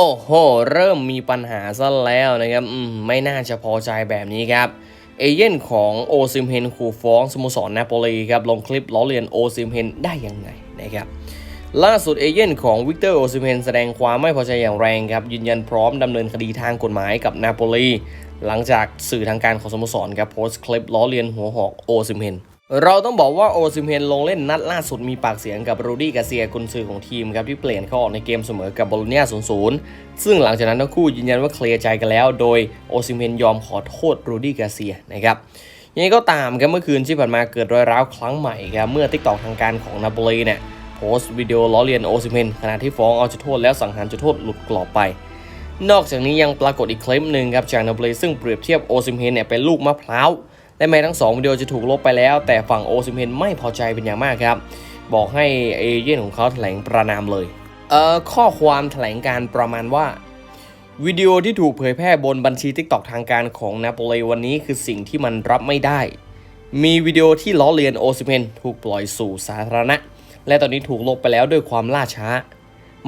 โอ้โห เริ่มมีปัญหาซะแล้วนะครับมไม่น่าจะพอใจแบบนี้ครับ เอเย่นของโอซิมเฮนขู่ฟ้องสโมสรนาโปลีครับ ลงคลิปล้อเลียนโอซิมเฮนได้ยังไงนะครับ ล่าสุดเอเย่นของวิกเตอร์โอซิมเฮนแสดงความไม่พอใจอย่างแรงครับ ยืนยันพร้อมดำเนินคดีทางกฎหมายกับนาโปลีหลังจากสื่อทางการของสโมสรครับโพสต์คลิปล้อเลียนหัวหอกโอซิมเฮน เราต้องบอกว่าโอซิมเฮนลงเล่นนัดล่าสุดมีปากเสียงกับรูดี้กาเซียกุนซือของทีมครับที่เปลี่ยนเขาออกในเกมเสมอกับโบโลเนีย0-0 ซึ่งหลังจากนั้นทั้งคู่ยืนยันว่าเคลียร์ใจกันแล้ว โดยโอซิมเฮนยอมขอโทษรูดี้กาเซียนะครับยังไงก็ตามครับเมื่อคืนที่ผ่านมาเกิดรอยร้าวครั้งใหม่ครับเมื่อติ๊กตอกทางการของนาโปลีเนี่ยโพสต์วิดีโอล้อเลียนโอซิมเฮนขณะที่ฟ้องเอาจุดโทษแล้วสังหารจุดโทษหลุดกรอบไป นอกจากนี้ยังปรากฏอีกคลิปหนึ่งครับจากนาโปลีซึ่งเปรียบเทียบโอซิมเฮนเนี่ยเป็นลูกมะพร้าว และแม้ทั้งสองวิดีโอจะถูกลบไปแล้ว แต่ฝั่งโอซิมเฮนไม่พอใจเป็นอย่างมากครับ บอกให้เอเย่นของเขาแถลงประนามเลยเอ่อข้อความแถลงการประมาณว่าวิดีโอที่ถูกเผยแพร่บนบัญชี TikTok ทางการของนาโปลีวันนี้คือสิ่งที่มันรับไม่ได้ มีวิดีโอที่ล้อเลียนโอซิเฮนถูกปล่อยสู่สาธารณะ และตอนนี้ถูกลบไปแล้วด้วยความล่าช้า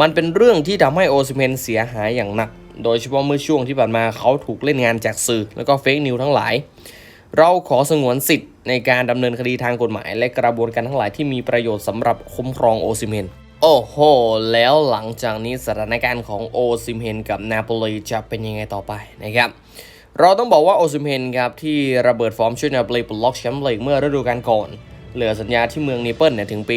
มันเป็นเรื่องที่ทำให้โอซิเฮนเสียหายอย่างหนัก โดยเฉพาะเมื่อช่วงที่ผ่านมาเขาถูกเล่นงานจากสื่อ แล้วก็เฟกนิวทั้งหลาย เราขอสงวนสิทธิ์ในการดำเนินคดีทางกฎหมาย และกระบวนการทั้งหลายที่มีประโยชน์สำหรับคุ้มครองโอซิเฮนโอ้โห แล้วหลังจากนี้สถานการณ์ของโอซิเฮนกับนาโปลีจะเป็นยังไงต่อไปนะครับ เราต้องบอกว่าโอซิเฮนครับที่ระเบิดฟอร์มช่วยนาโปลีปลดล็อกแชมป์ลีกเมื่อฤดูกาลก่อน เหลือสัญญาที่เมืองนเปิลเนี่ยถึงปี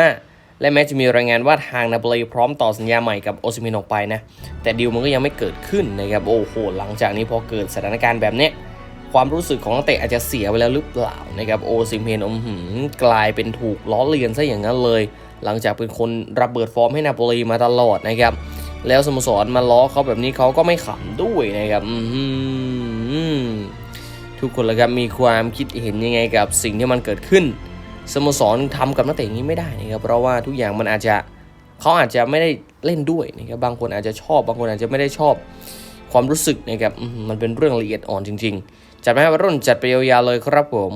2025 และแม้จะมีรายงานว่าทางนาโปลีพร้อมต่อสัญญาใหม่กับโอซิเฮนออกไปนะ แต่ดีลมันก็ยังไม่เกิดขึ้นนะครับ โอ้โห หลังจากนี้พอเกิดสถานการณ์แบบเนี้ย ความรู้สึกของนักเตะอาจจะเสียไปแล้วหรือเปล่านะครับโอซิมเฮนอมหือกลายเป็นถูกล้อเลียนซะอย่างนั้นเลย หลังจากเป็นคนระเบิดฟอร์มให้นาโปลีมาตลอดนะครับ แล้วสโมสรมาล้อเขาแบบนี้เขาก็ไม่ขำด้วยนะครับทุกคนละครับมีความคิดเห็นยังไงกับสิ่งที่มันเกิดขึ้นสโมสรทำกับนักเตะอย่างนี้ไม่ได้นะครับเพราะว่าทุกอย่างมันอาจจะเขาอาจจะไม่ได้เล่นด้วยนะครับบางคนอาจจะชอบ บางคนอาจจะไม่ได้ชอบความรู้สึกนะครับมมันเป็นเรื่องละเอียดอ่อนจริง ๆ จัดไปให้วัยรุ่นจัดไปยาวๆเลยครับผม